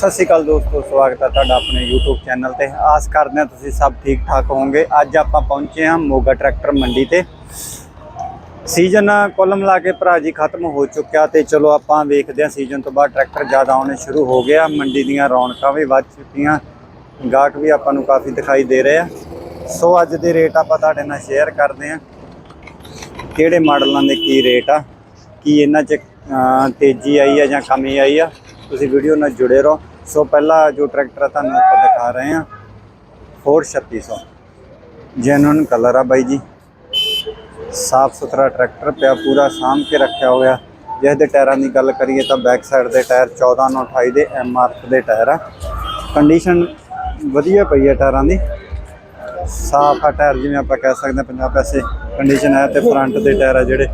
ਸਤਿ ਸ਼੍ਰੀ ਅਕਾਲ ਦੋਸਤੋ, ਸਵਾਗਤ ਹੈ ਤੁਹਾਡਾ ਆਪਣੇ YouTube ਚੈਨਲ ਤੇ। ਆਸ ਕਰਦੇ ਹਾਂ ਤੁਸੀਂ ਸਭ ਠੀਕ ਠਾਕ ਹੋਵੋਗੇ। ਅੱਜ ਆਪਾਂ ਪਹੁੰਚੇ ਹਾਂ ਮੋਗਾ ਟਰੈਕਟਰ ਮੰਡੀ ਤੇ। ਸੀਜ਼ਨ ਕੁੱਲ ਮਿਲਾ ਕੇ ਭਰਾ ਜੀ ਖਤਮ ਹੋ ਚੁੱਕਿਆ ਤੇ ਚਲੋ ਆਪਾਂ ਵੇਖਦੇ ਹਾਂ ਸੀਜ਼ਨ ਤੋਂ ਬਾਅਦ ਟਰੈਕਟਰ ਜ਼ਿਆਦਾ ਆਉਣੇ ਸ਼ੁਰੂ ਹੋ ਗਿਆ ਮੰਡੀ ਦੀਆਂ ਰੌਣਕਾਂ ਵੀ ਵੱਧ ਚੁੱਕੀਆਂ। ਗਾਹਕ ਵੀ ਆਪਾਂ ਨੂੰ ਕਾਫੀ ਦਿਖਾਈ ਦੇ ਰਹੇ ਆ। ਸੋ ਅੱਜ ਦੇ ਰੇਟ ਆਪਾਂ ਤੁਹਾਡੇ ਨਾਲ ਸ਼ੇਅਰ ਕਰਦੇ ਹਾਂ। ਕਿਹੜੇ ਮਾਡਲਾਂ ਦੇ ਕੀ ਰੇਟ ਆ? ਕੀ ਇਹਨਾਂ 'ਚ ਤੇਜ਼ੀ ਆਈ ਆ ਜਾਂ ਕਮੀ ਆਈ ਆ? ਤੁਸੀਂ ਵੀਡੀਓ ਨਾਲ ਜੁੜੇ ਰਹੋ। ਸੋ ਪਹਿਲਾ ਜੋ ਟਰੈਕਟਰ ਆ ਤੁਹਾਨੂੰ ਆਪਾਂ ਦਿਖਾ ਰਹੇ ਹਾਂ ਫੋਰਡ 3600 ਜੈਨੂਨ ਕਲਰ ਆ ਬਾਈ ਜੀ। ਸਾਫ਼ ਸੁਥਰਾ ਟਰੈਕਟਰ ਪਿਆ, ਪੂਰਾ ਸਾਂਭ ਕੇ ਰੱਖਿਆ ਹੋਇਆ। ਜਿਸ ਦੇ ਟਾਇਰਾਂ ਦੀ ਗੱਲ ਕਰੀਏ ਤਾਂ ਬੈਕ ਸਾਈਡ ਦੇ ਟਾਇਰ 14 ਨੂੰ 28 ਦੇ ਐਮਆਰਐਫ ਦੇ ਟਾਇਰ ਆ। ਕੰਡੀਸ਼ਨ ਵਧੀਆ ਪਈ ਹੈ ਟਾਇਰਾਂ ਦੀ। ਸਾਫ਼ ਆ ਟਾਇਰ ਜਿਵੇਂ ਆਪਾਂ ਕਹਿ ਸਕਦੇ ਹਾਂ 50 ਪੈਸੇ ਕੰਡੀਸ਼ਨ ਹੈ ਤੇ ਫਰੰਟ ਦੇ ਟਾਇਰ ਆ ਜਿਹੜੇ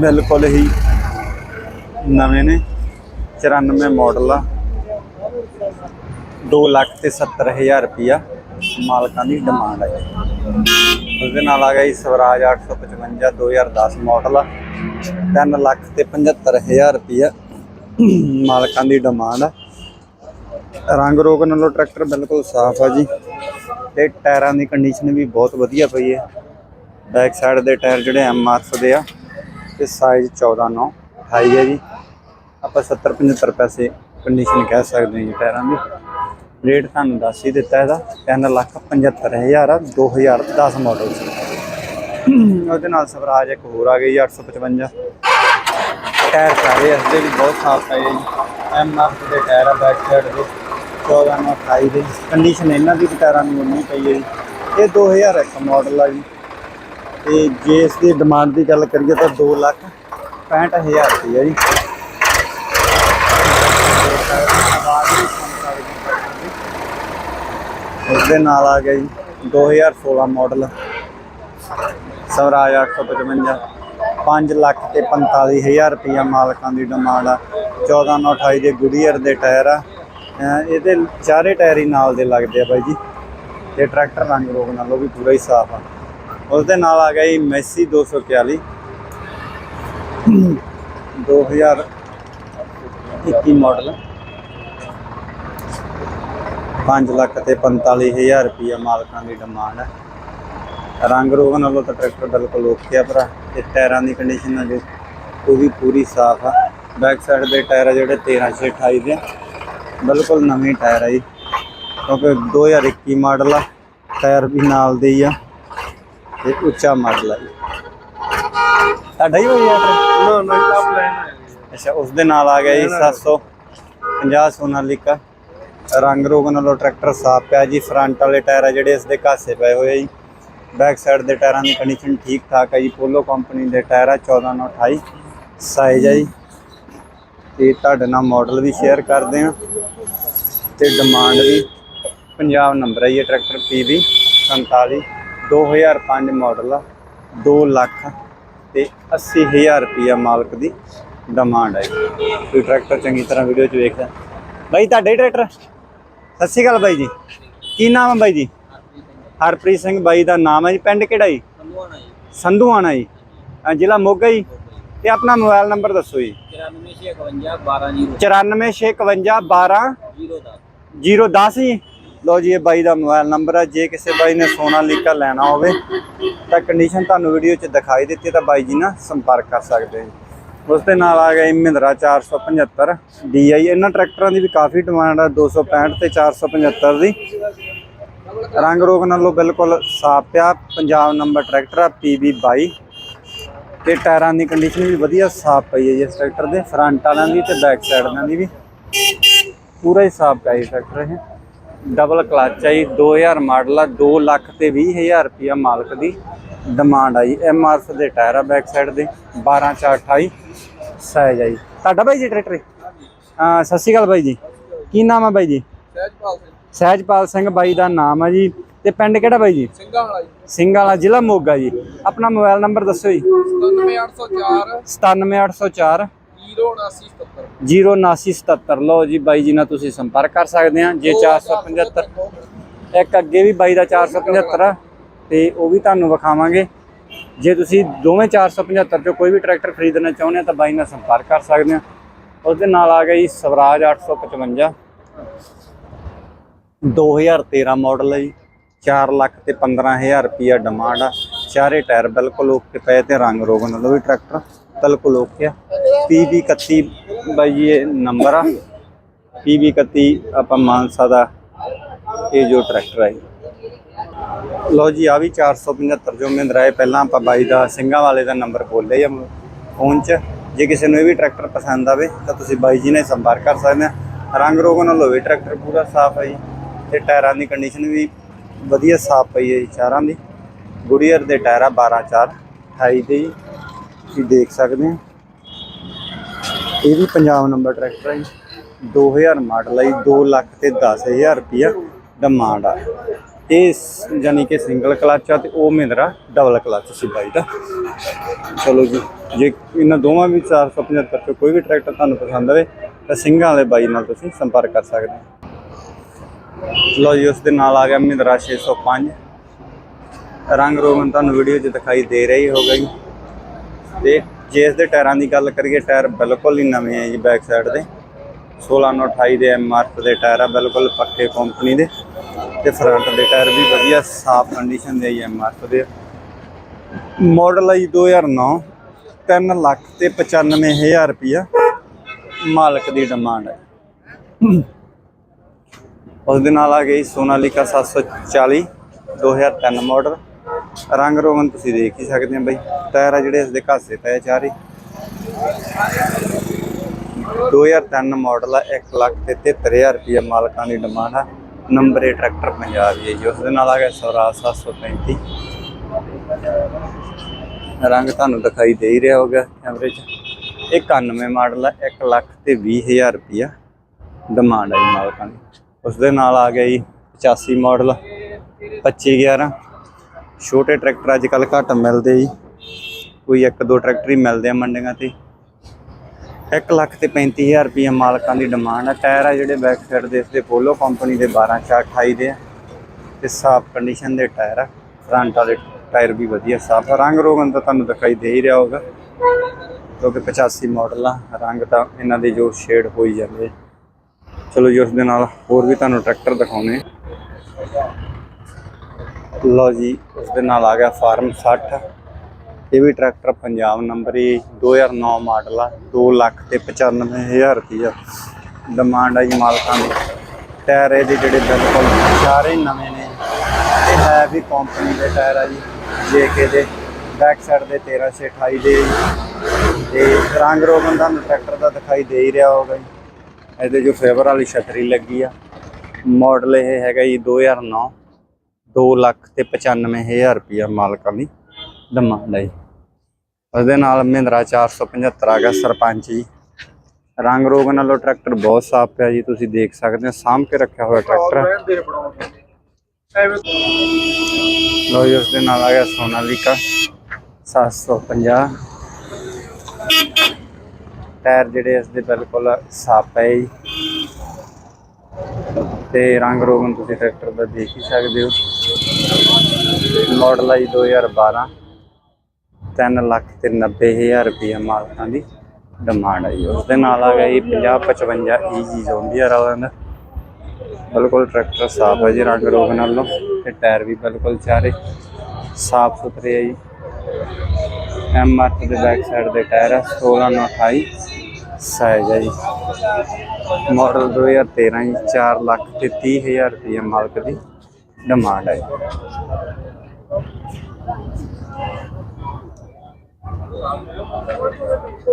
ਬਿਲਕੁਲ ਹੀ ਨਵੇਂ ਨੇ। 94 ਮਾਡਲ ਆ। 2 ਲੱਖ ਤੇ 70000 ਰੁਪਿਆ ਮਾਲਕਾਂ ਦੀ ਡਿਮਾਂਡ ਹੈ ਉਸ ਦੇ ਨਾਲ ਆ ਗਿਆ ਜੀ ਸਵਰਾਜ 855 2010 ਮਾਡਲ ਆ। 3 ਲੱਖ ਤੇ 75000 ਰੁਪਿਆ ਮਾਲਕਾਂ ਦੀ ਡਿਮਾਂਡ ਆ। ਰੰਗ ਰੋਗ ਨਾਲੋਂ ਟਰੈਕਟਰ ਬਿਲਕੁਲ ਸਾਫ਼ ਆ ਜੀ ਤੇ ਟਾਇਰਾਂ ਦੀ ਕੰਡੀਸ਼ਨ ਵੀ ਬਹੁਤ ਵਧੀਆ ਪਈ ਹੈ। ਬੈਕ ਸਾਈਡ ਦੇ ਟਾਇਰ ਜਿਹੜੇ ਐਮਆਰਐਫ ਦੇ ਆ ਤੇ ਸਾਈਜ਼ 14 9 28 ਹੈ ਜੀ। ਆਪਾਂ 70 75 ਪੈਸੇ ਕੰਡੀਸ਼ਨ ਕਹਿ ਸਕਦੇ ਹਾਂ ਜੀ ਟਾਇਰਾਂ ਦੀ। ਰੇਟ ਤੁਹਾਨੂੰ ਦੱਸ ਹੀ ਦਿੱਤਾ ਇਹਦਾ 3 ਲੱਖ 75000 ਆ 2010 ਮਾਡਲ ਸੀ। ਉਹਦੇ ਨਾਲ ਸਵਰਾਜ ਇੱਕ ਹੋਰ ਆ ਗਈ 855 ਟਾਇਰ ਸਾਰੇ ਇਸਦੇ ਵੀ ਬਹੁਤ ਸਾਫ਼ ਪਏ ਆ ਜੀ। ਐਮਆਰਐਫ ਦੇ ਟਾਇਰ ਆ ਬੈਕ ਸਾਈਡ ਦੇ 14 ਨੂੰ 28 ਦੇ। ਕੰਡੀਸ਼ਨ ਇਹਨਾਂ ਦੀ ਵੀ ਟਾਇਰਾਂ ਨੂੰ ਉਨੀ ਪਈ ਹੈ ਜੀ। ਇਹ 2001 ਮਾਡਲ ਆ ਜੀ। ਤੇ ਜੇ ਇਸ ਦੀ ਡਿਮਾਂਡ ਦੀ ਗੱਲ ਕਰੀਏ ਤਾਂ 2 ਲੱਖ 65000 ਰੁਪਏ ਹੈ ਜੀ ਆਵਾਜ਼ ਵੀ ਸੁਣ ਸਕਦੇ ਹੋ। ਉਸ ਦੇ ਨਾਲ ਆ ਗਿਆ ਜੀ 2016 ਮਾਡਲ ਸਵਰਾਜ 855 5 ਲੱਖ ਤੇ 45000 ਰੁਪਇਆ ਮਾਲਕਾਂ ਦੀ ਡਿਮਾਂਡ ਆ। 14 ਨੂੰ 28 ਦੇ ਗੁਡੀਅਰ ਦੇ ਟਾਇਰ ਆ। ਇਹਦੇ ਚਾਰੇ ਟਾਇਰ ਹੀ ਨਾਲ ਦੇ ਲੱਗਦੇ ਆ ਬਾਈ ਜੀ। ਤੇ ਟਰੈਕਟਰ ਰੰਗ ਰੋਗ ਨਾਲ ਉਹ ਵੀ ਪੂਰਾ ਹੀ ਸਾਫ਼ ਆ। ਉਸ ਦੇ ਨਾਲ ਆ ਗਿਆ ਜੀ ਮੈਸੀ 241 2021 ਮਾਡਲ 5 ਲੱਖ ਤੇ 45000 ਰੁਪਇਆ ਮਾਲਕਾਂ ਦੀ ਡਿਮਾਂਡ ਹੈ। ਰੰਗ ਰੋਗ ਨਾਲੋਂ ਤਾਂ ਟਰੈਕਟਰ ਬਿਲਕੁਲ ਓਕੇ ਆ ਭਰਾ। ਤੇ ਟਾਇਰਾਂ ਦੀ ਕੰਡੀਸ਼ਨ ਆ ਜੋ ਉਹ ਵੀ ਪੂਰੀ ਸਾਫ਼ ਆ। ਬੈਕ ਸਾਈਡ ਦੇ ਟਾਇਰ ਆ ਜਿਹੜੇ 13 ਛੇ 28 ਦੇ। ਬਿਲਕੁਲ ਨਵੇਂ ਟਾਇਰ ਆ ਜੀ। ਕਿਉਂਕਿ 2021 ਮਾਡਲ ਆ ਟਾਇਰ ਵੀ ਨਾਲ ਦੇ ਹੀ ਆ। ਤੇ ਉੱਚਾ ਮਾਡਲ ਆ ਜੀ। ਤੁਹਾਡਾ ਹੀ ਹੋਈ ਆ ਟਰੈਕਟਰ? ਨਾ ਨਾ ਲੈਣਾ ਹੈ ਅੱਛਾ ਉਸ ਦੇ ਨਾਲ ਆ ਗਿਆ ਜੀ 750 ਸੋਨਾਲੀਕਾ ਰੰਗ ਰੋਗ ਨਾਲੋਂ ਟਰੈਕਟਰ ਸਾਫ਼ ਪਿਆ ਜੀ। ਫਰੰਟ ਵਾਲੇ ਟਾਇਰ ਆ ਜਿਹੜੇ ਇਸ ਦੇ ਘਾਸੇ ਪਏ ਹੋਏ ਜੀ। ਬੈਕ ਸਾਈਡ ਦੇ ਟਾਇਰਾਂ ਦੀ ਕੰਡੀਸ਼ਨ ਠੀਕ ਠਾਕ ਹੈ ਜੀ। ਪੋਲੋ ਕੰਪਨੀ ਦੇ ਟਾਇਰ ਆ 14 ਨੂੰ 28 ਸਾਈਜ਼ ਹੈ ਜੀ। ਤੇ ਤੁਹਾਡੇ ਨਾਲ ਮਾਡਲ ਵੀ ਸ਼ੇਅਰ ਕਰਦੇ ਆ। ਤੇ ਡਿਮਾਂਡ ਵੀ ਪੰਜਾਬ ਨੰਬਰ ਹੈ ਜੀ ਇਹ ਟਰੈਕਟਰ PB 47 2005 ਮਾਡਲ ਆ 2 ਲੱਖ ਤੇ 80000 ਰੁਪਇਆ ਮਾਲਕ ਦੀ ਡਿਮਾਂਡ ਹੈ ਜੀ। ਤੁਸੀਂ ਟਰੈਕਟਰ ਚੰਗੀ ਤਰ੍ਹਾਂ ਵੀਡੀਓ 'ਚ ਵੇਖਿਆ। ਬਾਈ, ਤੁਹਾਡੇ ਟਰੈਕਟਰ? ਸਤਿ ਸ਼੍ਰੀ ਅਕਾਲ ਬਾਈ ਜੀ। ਕੀ ਨਾਮ ਹੈ ਬਾਈ ਜੀ? ਹਰਪ੍ਰੀਤ ਸਿੰਘ ਬਾਈ ਦਾ ਨਾਮ ਹੈ ਜੀ। ਪਿੰਡ ਕਿਹੜਾ ਜੀ? ਸੰਧੂਆਣਾ ਜੀ। ਜ਼ਿਲ੍ਹਾ ਮੋਗਾ ਜੀ। ਤੇ ਆਪਣਾ ਮੋਬਾਈਲ ਨੰਬਰ ਦੱਸੋ ਜੀ। 9451 94651 12 12 010 ਜੀ ਲਓ ਜੀ ਇਹ ਬਾਈ ਦਾ ਮੋਬਾਈਲ ਨੰਬਰ ਹੈ। ਜੇ ਕਿਸੇ ਬਾਈ ਨੇ ਸੋਨਾ ਲੀਕਾ ਲੈਣਾ ਹੋਵੇ ਤਾਂ ਕੰਡੀਸ਼ਨ ਤੁਹਾਨੂੰ ਵੀਡੀਓ 'ਚ ਦਿਖਾਈ ਦਿੱਤੀ ਤਾਂ ਬਾਈ ਜੀ ਨਾਲ ਸੰਪਰਕ ਕਰ ਸਕਦੇ ਹੋ। ਉਸ ਦੇ ਨਾਲ ਆ ਗਿਆ ਜੀ ਮਹਿੰਦਰਾ 475 DI ਇਹਨਾਂ ਟਰੈਕਟਰਾਂ ਦੀ ਵੀ ਕਾਫੀ ਡਿਮਾਂਡ ਆ 265 ਤੇ 475 ਦੀ। ਰੰਗ ਰੋਗ ਨਾਲੋਂ ਬਿਲਕੁਲ ਸਾਫ਼ ਪਿਆ, ਪੰਜਾਬ ਨੰਬਰ ਟਰੈਕਟਰ ਆ PB 22 ਤੇ ਟਾਇਰਾਂ ਦੀ ਕੰਡੀਸ਼ਨ ਵੀ ਵਧੀਆ ਸਾਫ਼ ਪਈ ਹੈ ਜੀ ਇਸ ਟਰੈਕਟਰ ਦੇ ਫਰੰਟ ਵਾਲਿਆਂ ਦੀ ਤੇ ਬੈਕ ਸਾਈਡ ਵਾਲਿਆਂ ਦੀ ਵੀ। ਪੂਰਾ ਹੀ ਸਾਫ਼ ਪਿਆ ਜੀ ਟਰੈਕਟਰ ਇਹ। ਡਬਲ ਕਲਚ ਹੈ ਜੀ 2000 ਮਾਡਲ ਆ 2 ਲੱਖ ਤੇ 20000 ਰੁਪਇਆ ਮਾਲਕ ਦੀ। ਡਿਮਾਂਡ ਆ ਜੀ। ਐਮਆਰਐਫ ਦੇ ਟਾਇਰ ਆ ਬੈਕ ਸਾਈਡ ਦੇ 12 4 28 ਸਾਈਜ਼ ਆ ਜੀ। ਤੁਹਾਡਾ ਬਾਈ ਜੀ ਟਰੈਕਟਰ? ਹਾਂ ਸਤਿ ਸ਼੍ਰੀ ਅਕਾਲ ਬਾਈ ਜੀ। ਕੀ ਨਾਮ ਆ ਬਾਈ ਜੀ? ਸਹਿਜਪਾਲ ਸਿੰਘ। ਸਹਿਜਪਾਲ ਸਿੰਘ ਬਾਈ ਦਾ ਨਾਮ ਆ ਜੀ। ਤੇ ਪਿੰਡ ਕਿਹੜਾ ਬਾਈ ਜੀ? ਸਿੰਘਾਂ ਵਾਲਾ ਜੀ। ਸਿੰਘ ਵਾਲਾ ਜ਼ਿਲ੍ਹਾ ਮੋਗਾ ਜੀ। ਆਪਣਾ ਮੋਬਾਈਲ ਨੰਬਰ ਦੱਸੋ ਜੀ। 97804 97804 07977 07977 ਲਓ ਜੀ ਬਾਈ ਜੀ ਨਾਲ ਤੁਸੀਂ ਸੰਪਰਕ ਕਰ ਸਕਦੇ ਆ। ਜੇ 475 ਇੱਕ ਅੱਗੇ ਵੀ ਬਾਈ ਦਾ 475 ਆ ਤੇ ਉਹ ਵੀ ਤੁਹਾਨੂੰ ਵਿਖਾਵਾਂਗੇ। ਜੇ ਤੁਸੀਂ ਦੋਵੇਂ 475 ਚੋਂ ਕੋਈ ਵੀ ਟਰੈਕਟਰ ਖਰੀਦਣਾ ਚਾਹੁੰਦੇ ਆ ਤਾਂ ਬਾਈ ਨਾਲ ਸੰਪਰਕ ਕਰ ਸਕਦੇ ਆ ਉਸ ਦੇ ਨਾਲ ਆ ਗਿਆ ਜੀ ਸਵਰਾਜ 855 2013 ਮਾਡਲ ਹੈ ਜੀ। 4 ਲੱਖ ਤੇ 15000 ਰੁਪਿਆ ਡਿਮਾਂਡ ਆ। ਚਾਰੇ ਟਾਇਰ ਬਿਲਕੁਲ ਓਕੇ ਪਏ ਤੇ ਰੰਗ ਰੋਗਨ ਨਾਲੋਂ ਵੀ ਟਰੈਕਟਰ, ਬਿਲਕੁਲ ਓਕੇ ਆ। PB 31 ਬਾਈ ਜੀ ਇਹ ਨੰਬਰ ਆ। PB 31 ਆਪਾਂ ਮਾਨਸਾ ਦਾ ਇਹ ਜੋ ਟਰੈਕਟਰ ਹੈ ਜੀ। ਲਓ ਜੀ ਆ ਵੀ 475 ਜੋ ਮਹਿੰਦਰਾ ਹੈ ਪਹਿਲਾਂ ਆਪਾਂ ਬਾਈ ਦਾ ਸਿੰਘਾਂ ਵਾਲੇ ਦਾ ਨੰਬਰ ਬੋਲੇ ਜਾਂ ਫੋਨ 'ਚ। ਜੇ ਕਿਸੇ ਨੂੰ ਇਹ ਵੀ ਟਰੈਕਟਰ ਪਸੰਦ ਆਵੇ, ਤਾਂ ਤੁਸੀਂ ਬਾਈ ਜੀ ਨਾਲ ਸੰਪਰਕ ਕਰ ਸਕਦੇ ਆ। ਰੰਗ ਰੋਗਨ ਨਾਲ ਹੋਵੇ ਟਰੈਕਟਰ ਪੂਰਾ ਸਾਫ਼ ਹੈ ਜੀ। ਤੇ ਟਾਇਰਾਂ ਦੀ ਕੰਡੀਸ਼ਨ ਵੀ ਵਧੀਆ ਸਾਫ਼ ਪਈ ਹੈ ਜੀ ਚਾਰਾਂ ਦੀ। ਗੁੜੀਅਰ ਦੇ ਟਾਇਰ ਆ 12 4 28 ਦੇ ਜੀ। ਤੁਸੀਂ ਦੇਖ ਸਕਦੇ ਆ। ਇਹ ਵੀ ਪੰਜਾਬ ਨੰਬਰ ਟਰੈਕਟਰ ਹੈ ਜੀ। 2000 ਮਾਡਲ ਹੈ ਜੀ 2 ਲੱਖ ਤੇ 10000 ਰੁਪਿਆ ਡਿਮਾਂਡ ਆ। ਇਹ ਸ- ਕਿ ਸਿੰਗਲ ਕਲਚ ਆ ਤੇ ਉਹ ਮਹਿੰਦਰਾ ਡਬਲ ਕਲਚ ਸੀ ਬਾਈ ਦਾ। ਚਲੋ ਜੀ, ਜੇ ਇਹਨਾਂ ਦੋਵਾਂ ਵਿੱਚ 475 ਚੋਂ ਕੋਈ ਵੀ ਟਰੈਕਟਰ ਤੁਹਾਨੂੰ ਪਸੰਦ ਆਵੇ, ਤਾਂ ਸਿੰਘਾਂ ਵਾਲੇ ਬਾਈ ਨਾਲ ਤੁਸੀਂ ਸੰਪਰਕ ਕਰ ਸਕਦੇ ਹੋ। ਲਓ ਜੀ, ਉਸ ਦੇ ਨਾਲ ਆ ਗਿਆ ਮਹਿੰਦਰਾ 605 ਰੰਗ ਰੋਗਨ ਤੁਹਾਨੂੰ ਵੀਡੀਓ 'ਚ ਦਿਖਾਈ ਦੇ ਰਹੀ ਹੋਗਾ ਜੀ ਤੇ ਜੇ ਇਸ ਦੇ ਟਾਇਰਾਂ ਦੀ ਗੱਲ ਕਰੀਏ, ਟਾਇਰ ਬਿਲਕੁਲ ਹੀ ਨਵੇਂ ਹੈ ਜੀ ਬੈਕ ਸਾਈਡ ਦੇ 1628 ਦੇ ਐਮਆਰਐਫ ਦੇ ਟਾਇਰ ਆ, ਬਿਲਕੁਲ ਪੱਕੇ ਕੰਪਨੀ ਦੇ। ਤੇ ਫਰੰਟ ਦੇ ਟਾਇਰ ਵੀ ਵਧੀਆ, ਸਾਫ਼ ਕੰਡੀਸ਼ਨ ਦੇ ਐਮਆਰਐਫ ਦੇ। ਮਾਡਲ ਹੈ 2009 3 ਲੱਖ ਤੇ 95000 ਰੁਪਿਆ ਮਾਲਕ ਦੀ ਡਿਮਾਂਡ ਹੈ। ਉਸ ਦੇ ਨਾਲ ਆ ਗਈ ਸੋਨਾਲੀਕਾ 740 2003 ਮਾਡਲ ਰੰਗ ਰੋਗਨ ਤੁਸੀਂ ਦੇਖ ਹੀ ਸਕਦੇ ਹੋ ਬਈ, ਟਾਇਰ ਆ ਜਿਹੜੇ ਇਸ ਦੇ ਘਾਸੇ ਪਏ ਚਾਰੇ। 2003 ਮਾਡਲ ਆ 1 ਲੱਖ ਤੇ 73000 ਰੁਪਏ ਮਾਲਕਾਂ ਦੀ ਡਿਮਾਂਡ ਆ। ਨੰਬਰ ਇਹ ਟਰੈਕਟਰ ਪੰਜਾਬ ਹੀ ਹੈ ਜੀ, ਉਸ ਦੇ ਨਾਲ ਆ ਗਿਆ ਸਵਰਾਜ 735 ਰੰਗ ਤੁਹਾਨੂੰ ਦਿਖਾਈ ਦੇ ਹੀ ਰਿਹਾ ਹੋਗਾ ਕੈਮਰੇ 'ਚ। ਇਹ 91 ਮਾਡਲ ਆ 1 ਲੱਖ ਤੇ 20000 ਰੁਪਿਆ ਡਿਮਾਂਡ ਹੈ ਜੀ ਮਾਲਕਾਂ ਦੀ। ਉਸ ਦੇ ਨਾਲ ਆ ਗਿਆ ਜੀ 85 ਮਾਡਲ 2511 ਛੋਟੇ ਟਰੈਕਟਰ ਅੱਜ ਕੱਲ ਘੱਟ ਮਿਲਦੇ ਜੀ। ਕੋਈ ਇੱਕ ਦੋ ਟਰੈਕਟਰ ਹੀ ਮਿਲਦੇ ਆ ਮੰਡੀਆਂ ਤੇ। 1 ਲੱਖ ਤੇ 35000 ਰੁਪਏ ਮਾਲਕਾਂ ਦੀ ਡਿਮਾਂਡ ਹੈ ਟਾਇਰ ਆ ਜਿਹੜੇ ਬੈਕ ਸਾਈਡ ਦੇ ਇਸਦੇ ਪੋਲੋ ਕੰਪਨੀ ਦੇ 12 ਚਾਰ 28 ਦੇ ਆ ਤੇ ਸਾਫ਼ ਕੰਡੀਸ਼ਨ ਦੇ ਟਾਇਰ ਆ। ਫਰੰਟ ਵਾਲੇ ਟਾਇਰ ਵੀ ਵਧੀਆ ਸਾਫ਼ ਰੰਗ ਰੋਗਨ ਤਾਂ ਤੁਹਾਨੂੰ ਦਿਖਾਈ ਦੇ ਹੀ ਰਿਹਾ ਹੋਗਾ ਕਿਉਂਕਿ 85 ਮਾਡਲ ਆ। ਰੰਗ ਤਾਂ ਇਹਨਾਂ ਦੇ ਜੋ ਸ਼ੇਡ ਹੋਈ ਜਾਂਦੇ ਚਲੋ ਜੀ, ਉਸ ਦੇ ਨਾਲ ਹੋਰ ਵੀ ਤੁਹਾਨੂੰ ਟਰੈਕਟਰ ਦਿਖਾਉਣੇ ਲਓ ਜੀ, ਉਸ ਦੇ ਨਾਲ ਆ ਗਿਆ ਫਾਰਮ 60 ਇਹ ਵੀ ਟਰੈਕਟਰ ਪੰਜਾਬ ਨੰਬਰ ਹੀ 2009 ਮਾਡਲ ਆ 2 ਲੱਖ ਤੇ 95000 ਰੁਪਈਆ। ਡਿਮਾਂਡ ਆ ਜੀ ਮਾਲਕਾਂ ਦੀ। ਟਾਇਰ ਇਹਦੇ ਜਿਹੜੇ ਬਿਲਕੁਲ ਸਾਰੇ ਨਵੇਂ ਨੇ। ਇਹ ਹੈ ਵੀ ਕੰਪਨੀ ਦੇ ਟਾਇਰ ਆ ਜੀ ਜੇਕੇ ਦੇ। ਬੈਕ ਸਾਈਡ ਦੇ 1328 ਦੇ। ਜੀ। ਤੇ ਰੰਗ ਰੋਗਨ ਦਾ ਟਰੈਕਟਰ ਦਾ ਦਿਖਾਈ ਦੇ ਹੀ ਰਿਹਾ ਹੋਗਾ ਜੀ। ਇਹਦੇ ਜੋ ਫੇਵਰ ਵਾਲੀ ਛਤਰੀ ਲੱਗੀ ਆ। ਮਾਡਲ ਇਹ ਹੈਗਾ ਜੀ 2009 2 ਲੱਖ ਤੇ 95000 ਰੁਪਇਆ ਮਾਲਕਾਂ ਦੀ ਡਿਮਾਂਡ ਹੈ ਜੀ। ਉਹਦੇ ਨਾਲ ਮਹਿੰਦਰਾ 475 ਆ ਗਿਆ ਸਰਪੰਚ ਜੀ। ਰੰਗ ਰੋਗ ਨਾਲੋਂ ਟਰੈਕਟਰ ਬਹੁਤ ਸਾਫ਼ ਪਿਆ ਜੀ ਤੁਸੀਂ ਦੇਖ ਸਕਦੇ ਹੋ ਸਾਂਭ ਕੇ ਰੱਖਿਆ ਹੋਇਆ ਟਰੈਕਟਰ। ਲਓ ਜੀ ਉਸ ਦੇ ਨਾਲ ਆ ਗਿਆ ਸੋਨਾਲੀਕਾ 750 ਟਾਇਰ ਜਿਹੜੇ ਇਸ ਦੇ ਬਿਲਕੁਲ ਸਾਫ਼ ਹੈ ਜੀ। ਤੇ ਰੰਗ ਰੋਗਨ ਤੁਸੀਂ ਟਰੈਕਟਰ ਦਾ ਦੇਖ ਹੀ ਸਕਦੇ ਹੋ। ਮਾਡਲ ਹੈ ਜੀ 2012 3 ਲੱਖ ਤੇ 90000 ਰੁਪਏ ਮਾਲਕਾਂ ਦੀ ਡਿਮਾਂਡ ਹੈ ਜੀ ਉਸ ਦੇ ਨਾਲ ਆ ਗਿਆ ਜੀ 50 55 ਈਜੀ ਜ਼ੋਂਬੀਅਰ ਵਾਲਾ ਦਾ। ਬਿਲਕੁਲ ਟਰੈਕਟਰ ਸਾਫ਼ ਹੈ ਜੀ ਰੰਗ ਰੋਗ ਨਾਲੋਂ ਤੇ ਟਾਇਰ ਵੀ ਬਿਲਕੁਲ ਚਾਰੇ ਸਾਫ਼ ਸੁਥਰੇ ਆ ਜੀ। ਐਮ ਆਰ ਦੇ ਬੈਕ ਸਾਈਡ ਦੇ ਟਾਇਰ ਹੈ 1628 ਸਾਈਜ਼ ਹੈ ਜੀ। ਮਾਡਲ 2013 ਜੀ 4 ਲੱਖ ਤੇ 30000 ਰੁਪਏ ਮਾਲਕ ਦੀ ਡਿਮਾਂਡ ਹੈ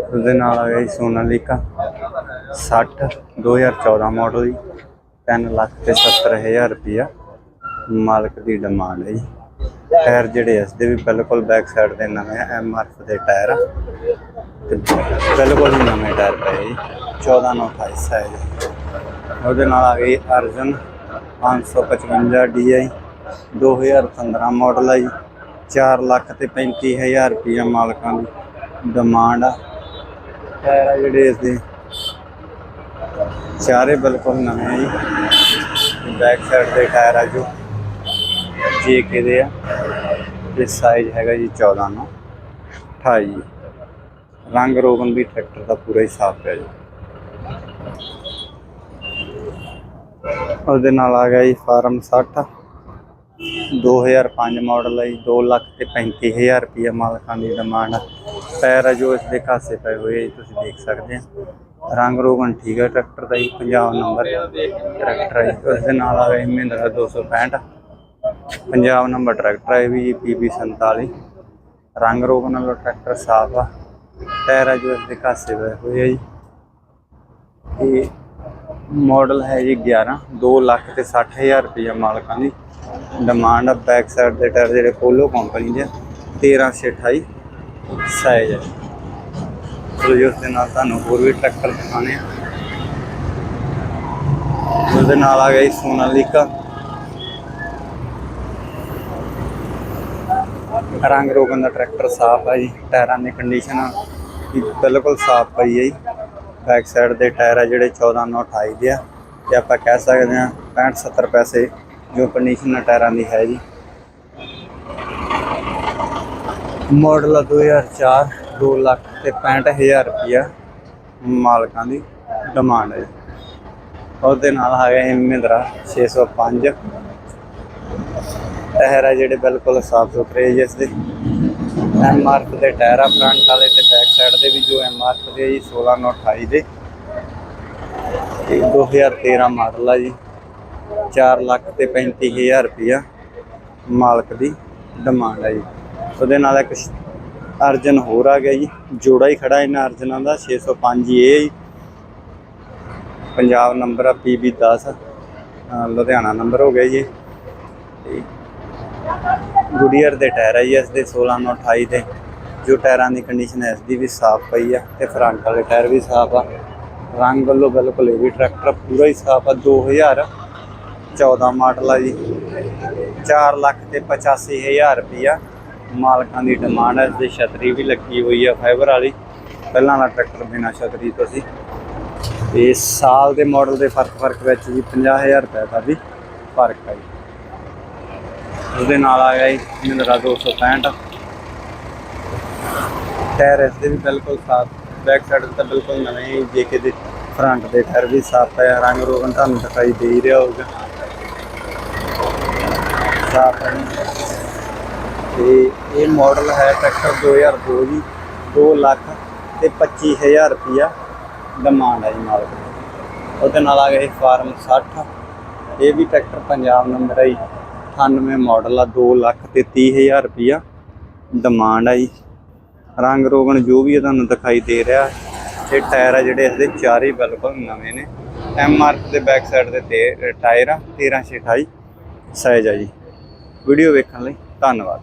ਉਹਦੇ ਨਾਲ ਆ ਗਿਆ ਜੀ ਸੋਨਾਲੀਕਾ 60 2014 ਮਾਡਲ ਜੀ 3 ਲੱਖ ਤੇ 70000 ਰੁਪਇਆ ਮਾਲਕ ਦੀ ਡਿਮਾਂਡ ਹੈ ਜੀ। ਟਾਇਰ ਜਿਹੜੇ ਇਸ ਦੇ ਵੀ ਬਿਲਕੁਲ ਬੈਕ ਸਾਈਡ ਦੇ ਨਵੇਂ ਐਮ ਆਰ ਦੇ ਟਾਇਰ ਆ। ਤੇ ਬਿਲਕੁਲ ਹੀ ਨਵੇਂ ਟਾਇਰ ਪਏ ਜੀ 14 ਨੂੰ 28 ਸਾਈਜ਼ ਉਹਦੇ ਨਾਲ ਆ ਗਈ ਅਰਜਨ 555 DI 2015 ਮਾਡਲ ਹੈ ਜੀ। 4 ਲੱਖ ਤੇ 35000 ਰੁਪਇਆ ਮਾਲਕਾਂ ਦੀ ਡਿਮਾਂਡ ਆ। ਟਾਇਰ ਆ ਜਿਹੜੇ ਇਸ ਦੇ ਚਾਰੇ ਬਿਲਕੁਲ ਨਵੇਂ ਆ ਜੀ। ਬੈਕ ਸਾਈਡ ਦੇ ਟਾਇਰ ਆ ਜੋ ਜੇ ਕੇ ਦੇ ਆ। ਤੇ ਸਾਈਜ਼ ਹੈਗਾ ਜੀ 14 ਨੂੰ 28 ਰੰਗ ਰੋਗਨ ਵੀ ਟਰੈਕਟਰ ਦਾ ਪੂਰਾ ਹੀ ਸਾਫ਼ ਪਿਆ ਜੀ। ਉਹਦੇ ਨਾਲ ਆ ਗਿਆ ਜੀ ਫਾਰਮ 60 2005 ਮਾਡਲ ਹੈ ਜੀ 2 ਲੱਖ ਤੇ 35000 ਰੁਪਏ ਮਾਲਕਾਂ ਦੀ ਡਿਮਾਂਡ ਆ। ਟਾਇਰ ਆ ਜੋ ਇਸ ਦੇ ਕਾਸੇ ਪਏ ਹੋਏ ਆ ਜੀ, ਤੁਸੀਂ ਦੇਖ ਸਕਦੇ ਆ। ਰੰਗ ਰੋਗਨ ਠੀਕ ਹੈ ਟਰੈਕਟਰ ਦਾ ਜੀ ਪੰਜਾਬ ਨੰਬਰ ਟਰੈਕਟਰ ਹੈ ਜੀ। ਉਸ ਦੇ ਨਾਲ ਆ ਗਿਆ ਜੀ ਮਹਿੰਦਰਾ 265 ਪੰਜਾਬ ਨੰਬਰ ਟਰੈਕਟਰ ਹੈ ਵੀ ਪੀਬੀ 47 ਰੰਗ ਰੋਗਨ ਵਾਲਾ ਟਰੈਕਟਰ ਸਾਫ਼ ਆ। ਟਾਇਰ ਆ ਜੋ ਇਸ ਦੇ ਕਾਸੇ ਪਏ ਹੋਏ ਆ ਜੀ। ਇਹ ਮਾਡਲ ਹੈ ਜੀ 11 2 ਲੱਖ ਤੇ 60000 ਰੁਪਏ ਮਾਲਕਾਂ ਦੀ। ਡਿਮਾਂਡ ਆ ਬੈਕ ਸਾਈਡ ਦੇ ਟਾਇਰ ਜਿਹੜੇ ਪੋਲੋ ਕੰਪਨੀ ਦੇ ਆ, 13 ਸੇ 28 ਸਾਈਜ਼ ਹੈ ਸੋ ਜੀ ਉਸ ਦੇ ਨਾਲ ਤੁਹਾਨੂੰ ਹੋਰ ਵੀ ਟਰੈਕਟਰ ਦਿਖਾਣੇ ਆ। ਉਸ ਦੇ ਨਾਲ ਆ ਗਿਆ ਜੀ ਸੋਨਾਲੀਕਾ ਰੰਗ ਰੋਗਨ ਦਾ ਟਰੈਕਟਰ ਸਾਫ਼ ਹੈ ਜੀ ਟਾਇਰਾਂ ਦੀ ਕੰਡੀਸ਼ਨ ਬਿਲਕੁਲ ਸਾਫ਼ ਪਈ ਹੈ ਜੀ। ਬੈਕ ਸਾਈਡ ਦੇ ਟਾਇਰ ਆ ਜਿਹੜੇ 14 9 28 ਦੇ ਆ, ਤੇ ਆਪਾਂ ਕਹਿ ਸਕਦੇ ਆ 65 70 ਪੈਸੇ ਜੋ ਕੰਡੀਸ਼ਨ ਟਾਇਰਾਂ ਦੀ ਹੈ ਜੀ। ਮਾਡਲ ਆ 2004 2 ਲੱਖ ਤੇ 65000 ਰੁਪਇਆ ਮਾਲਕਾਂ ਦੀ ਡਿਮਾਂਡ ਹੈ ਜੀ। ਉਹਦੇ ਨਾਲ ਆ ਗਿਆ ਮਹਿੰਦਰਾ 605 ਟਾਇਰ ਆ ਜਿਹੜੇ ਬਿਲਕੁਲ ਸਾਫ਼ ਸੁਥਰੇ ਜਿਸ ਦੇ। ਐਮ ਆਰ ਦੇ ਟਾਇਰ ਆ ਫਰੰਟ ਵਾਲੇ ਦੇ ਵੀ ਜੋ ਐਮ ਦੇ ਜੀ 1628 ਦੇ। ਤੇ 2013 ਮਾਡਲ ਆ ਜੀ। 4 ਲੱਖ ਤੇ 35000 ਰੁਪਇਆ ਮਾਲਕ ਦੀ ਡਿਮਾਂਡ ਹੈ ਜੀ। ਉਹਦੇ ਨਾਲ ਇੱਕ ਅਰਜਨ ਹੋਰ ਆ ਗਿਆ ਜੀ। ਜੋੜਾ ਹੀ ਖੜਾ ਇਹਨਾਂ ਅਰਜਨਾਂ ਦਾ 605 ਏ ਪੰਜਾਬ ਨੰਬਰ ਆ ਪੀਬੀ 10 ਅਹ ਲੁਧਿਆਣਾ ਨੰਬਰ ਹੋ ਗਿਆ ਜੀ। ਤੇ ਗੁਡੀਅਰ ਦੇ ਟਾਇਰ ਆ ਜੀ ਇਸ ਦੇ 16 ਨੂੰ 28 ਦੇ। ਜੋ ਟਾਇਰਾਂ ਦੀ ਕੰਡੀਸ਼ਨ ਹੈ, ਇਸ ਦੀ ਵੀ ਸਾਫ਼ ਪਈ ਆ ਤੇ ਫਰੰਟ ਵਾਲੇ ਟਾਇਰ ਵੀ ਸਾਫ਼ ਆ। ਰੰਗ ਵੱਲੋਂ ਬਿਲਕੁਲ ਇਹ ਵੀ ਟਰੈਕਟਰ ਪੂਰਾ ਹੀ ਸਾਫ਼ ਆ 2014 ਮਾਡਲ ਆ ਜੀ। 4 ਲੱਖ ਤੇ 85000 ਰੁਪਇਆ ਮਾਲਕਾਂ ਦੀ ਡਿਮਾਂਡ ਹੈ ਇਸ ਦੀ ਛਤਰੀ ਵੀ ਲੱਗੀ ਹੋਈ ਆ ਫਾਈਬਰ ਵਾਲੀ। ਪਹਿਲਾਂ ਵਾਲਾ ਟਰੈਕਟਰ ਬਿਨਾਂ ਛਤਰੀ ਤੋਂ ਸੀ। ਤੇ ਸਾਲ ਦੇ ਮਾਡਲ ਦੇ ਫ਼ਰਕ ਫ਼ਰਕ ਵਿੱਚ ਜੀ 50000 ਰੁਪਏ ਦਾ ਵੀ ਫ਼ਰਕ ਆ ਜੀ। ਉਹਦੇ ਨਾਲ ਆ ਗਿਆ ਜੀ, ਮਹਿੰਦਰਾ 265 ਟਾਇਰ ਇਸ ਦੇ ਵੀ ਬਿਲਕੁਲ ਸਾਫ਼ ਬੈਕ ਸਾਈਡ ਤਾਂ ਬਿਲਕੁਲ ਨਵੇਂ ਹੀ ਜੇ ਕਿ ਦੇ ਫਰੰਟ ਦੇ ਟਾਇਰ ਵੀ ਸਾਫ਼ ਹੈ ਰੰਗ ਰੋਗਨ ਤੁਹਾਨੂੰ ਦਿਖਾਈ ਦੇ ਹੀ ਰਿਹਾ ਹੋਊਗਾ। ਸਾਫ਼ ਹੈ ਤੇ ਇਹ ਮਾਡਲ ਹੈ ਟਰੈਕਟਰ 2002 ਜੀ 2 ਲੱਖ ਤੇ 25000 ਰੁਪਿਆ ਡਿਮਾਂਡ ਹੈ ਜੀ ਮਾਲਕ ਉਹਦੇ ਨਾਲ ਆ ਗਏ ਫਾਰਮ 60 ਇਹ ਵੀ ਟਰੈਕਟਰ ਪੰਜਾਬ ਨੰਬਰ ਹੈ ਜੀ। 98 ਮਾਡਲ ਆ 2 ਲੱਖ ਤੇ 30000 ਰੁਪਿਆ ਡਿਮਾਂਡ ਆ ਜੀ। ਰੰਗ ਰੋਗਣ ਜੋ ਵੀ ਇਹ ਤੁਹਾਨੂੰ ਦਿਖਾਈ ਦੇ ਰਿਹਾ, ਇਹ ਟਾਇਰ ਆ ਜਿਹੜੇ ਇਸਦੇ ਚਾਰੇ ਬਿਲਕੁਲ ਨਵੇਂ ਨੇ। ਐਮ ਆਰ ਦੇ ਬੈਕ ਸਾਈਡ ਦੇ ਤੇ ਟਾਇਰ ਆ 13 28 ਸਾਈਜ਼ ਆ ਜੀ। ਵੀਡੀਓ ਵੇਖਣ ਲਈ ਧੰਨਵਾਦ।